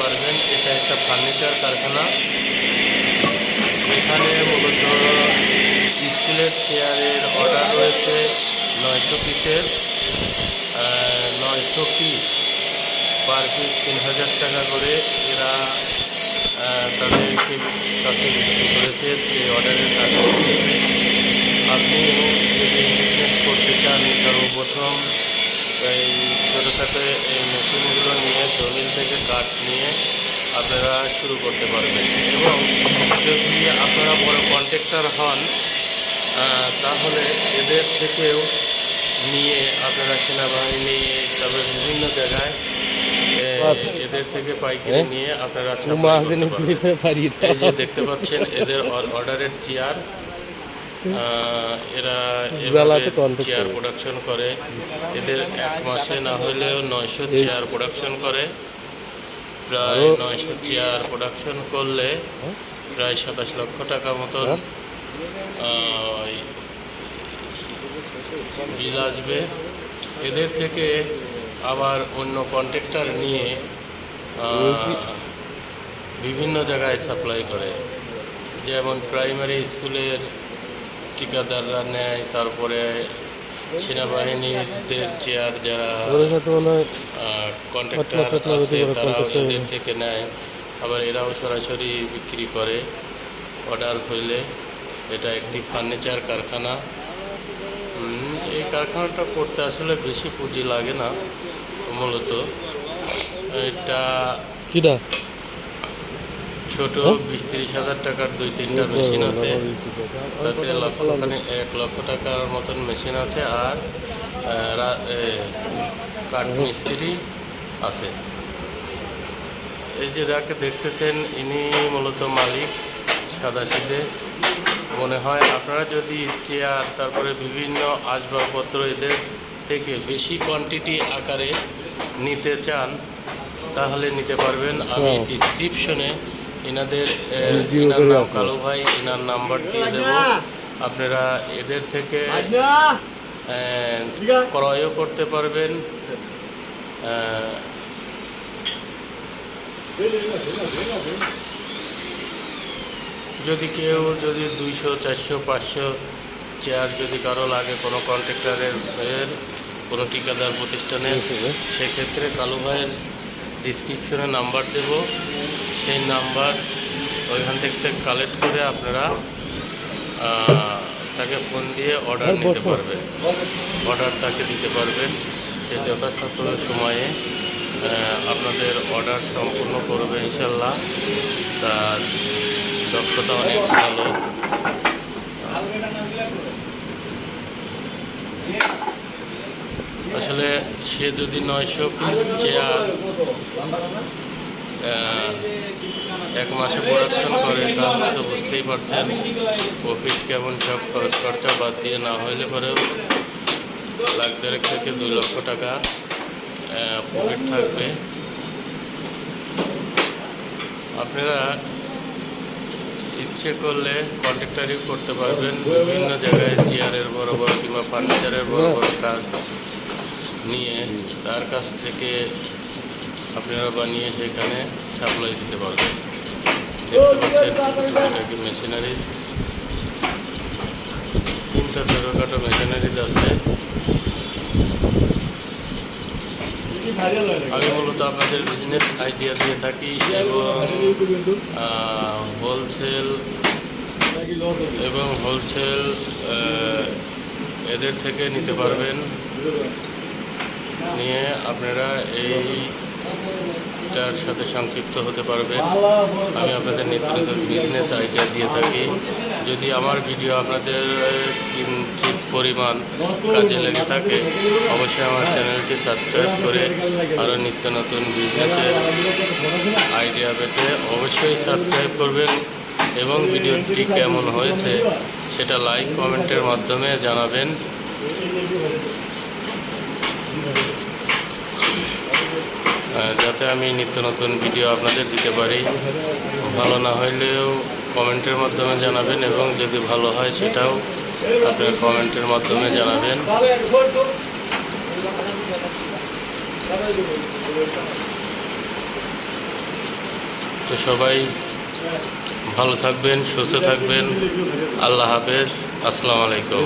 পারবেন, এটা একটা ফার্নিচার কারখানা। এখানে মূলত স্কুলের চেয়ারের অর্ডার রয়েছে নয়শো পিসের নয়শো পিস পার পিস তিন হাজার টাকা করে এরা তাদেরকে কাছে বিক্রি করেছে সেই অর্ডারের কাছে আপনি যদি বিজনেস করতে চান, সর্বপ্রথম এই ছোটোখাটো এই মেশিনগুলো নিয়ে জমিন থেকে কাঠ নিয়ে আপনারা শুরু করতে পারবেন। এবং যদি আপনারা বড় কন্ট্রাক্টর হন তাহলে এদের থেকেও নিয়ে আপনারা সেনাবাহিনী তারপরে বিভিন্ন জায়গায় এদের থেকে পাইকারি নিয়ে আপনারা দেখতে পাচ্ছেন এদের অর্ডারের চেয়ার এরা চেয়ার প্রোডাকশন করে। এদের এক মাসে না হলেও নয়শো চেয়ার প্রোডাকশন করে। প্রায় নয়শো চেয়ার প্রোডাকশন করলে হ্যাঁ? প্রায় সাতাশ লক্ষ টাকা মতন হ্যাঁ? বিল আসবে। এদের থেকে আবার অন্য কন্ট্রাক্টর নিয়ে বিভিন্ন জায়গায় সাপ্লাই করে। যেমন প্রাইমারি স্কুলের ঠিকাদাররা নেয় তারপরে সেনাবাহিনীদের চেয়ার যারা কন্ট্রাক্টর আছে তারাও এদের থেকে নেয়। আবার এরাও সরাসরি বিক্রি করে অর্ডার হইলে। এটা একটি ফার্নিচার কারখানা। এই কারখানাটা করতে আসলে বেশি পুঁজি লাগে না মূলত। এটা কিরা ছোট হ্যাঁ? বিশ তিরিশ হাজার টাকার দুই তিনটা মেশিন আছে। তাতে লক্ষখানে এক লক্ষ টাকার মতন মেশিন আছে আর কাঠ মিস্ত্রি আছে। এই যে যাকে দেখতেছেন ইনি মূলত মালিক সাদাসিধে মনে হয়। আপনারা যদি চেয়ার তারপরে বিভিন্ন আসবাবপত্র এদের থেকে বেশি কোয়ান্টিটি আকারে নিতে চান তাহলে নিতে পারবেন। আমি হ্যাঁ। ডিসক্রিপশনে এনাদের এনার নাম রাখব। ভাই এনার নাম্বার দিয়ে দেব। আপনারা এদের থেকে ক্রয়ও করতে পারবেন। যদি কেউ যদি দুইশো চারশো পাঁচশো চেয়ার যদি কারও লাগে কোনো কন্ট্রাক্টরের কোনো ঠিকাদার প্রতিষ্ঠানের সেক্ষেত্রে কালু ভাইয়ের ডিসক্রিপশনে নাম্বার দেব। সেই নাম্বার ওইখান থেকে কালেক্ট করে আপনারা তাকে ফোন দিয়ে অর্ডার নিতে পারবেন। অর্ডার তাকে দিতে পারবেন। সে যথাযথ সময়ে আপনাদের অর্ডার সম্পূর্ণ করবে ইনশাল্লাহ। তার দক্ষতা অনেক ভালো। আসলে সে যদি নয়শো পিস চেয়ার এক মাসে প্রোডাকশন করে তাহলে তো বুঝতেই পারছেন। প্রফিট কেমন, সব খরচ খরচা বাদ দিয়ে না হইলে পরেও লাখ দেড়েক থেকে দুই লক্ষ টাকা প্রফিট থাকবে। আপনারা ইচ্ছে করলে কন্ট্রাক্টারিও করতে পারবেন। বিভিন্ন জায়গায় চেয়ারের বড় বড় কিংবা ফার্নিচারের বড় বড় কাজ নিয়ে, তার কাছ থেকে আপনারা বানিয়ে সেখানে সাপ্লাই দিতে পারবেন। দেখতে পাচ্ছেন টুকিটাকি মেশিনারি তিনটা ছোটোখাটো মেশিনারিজ আছে। আমি মূলত আপনাদের বিজনেস আইডিয়া দিয়ে থাকি এবং হোলসেল এবং হোলসেল এদের থেকে নিতে পারবেন। নিয়ে আপনারা এইটার সাথে সংক্ষিপ্ত হতে পারবেন আমি আপনাদের নিত্য নতুন বিজনেস আইডিয়া দিয়ে থাকি। যদি আমার ভিডিও আপনাদের কিঞ্চিত পরিমাণ কাজে লেগে থাকে, অবশ্যই আমার চ্যানেলটি সাবস্ক্রাইব করে আরও নিত্য নতুন বিজনেসের আইডিয়া পেতে অবশ্যই সাবস্ক্রাইব করবেন। এবং ভিডিওটি কেমন হয়েছে সেটা লাইক কমেন্টের মাধ্যমে জানাবেন। যাতে আমি নিত্য নতুন ভিডিও আপনাদের দিতে পারি। ভালো না হইলেও কমেন্টের মাধ্যমে জানাবেন এবং যদি ভালো হয় সেটাও আপনার কমেন্টের মাধ্যমে জানাবেন। তো সবাই ভালো থাকবেন, সুস্থ থাকবেন। আল্লাহ হাফেজ। আসসালামু আলাইকুম।